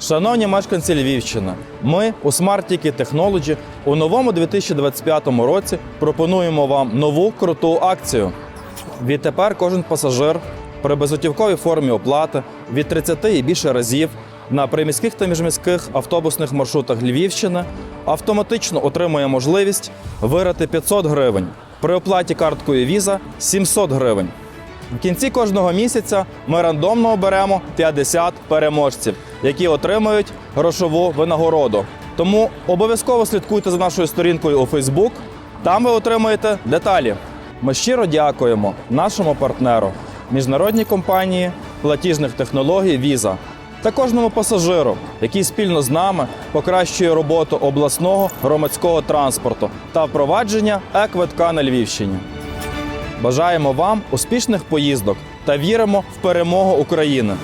Шановні мешканці Львівщини, ми у Smart Ticket Technology у новому 2025 році пропонуємо вам нову круту акцію. Відтепер кожен пасажир при безготівковій формі оплати від 30 і більше разів на приміських та міжміських автобусних маршрутах Львівщини автоматично отримує можливість вирати 500 гривень. При оплаті карткою Visa 700 гривень. В кінці кожного місяця ми рандомно оберемо 50 переможців, які отримають грошову винагороду. Тому обов'язково слідкуйте за нашою сторінкою у Facebook. Там ви отримаєте деталі. Ми щиро дякуємо нашому партнеру, міжнародній компанії платіжних технологій Visa та кожному пасажиру, який спільно з нами покращує роботу обласного громадського транспорту та впровадження е-квитка на Львівщині. Бажаємо вам успішних поїздок та віримо в перемогу України.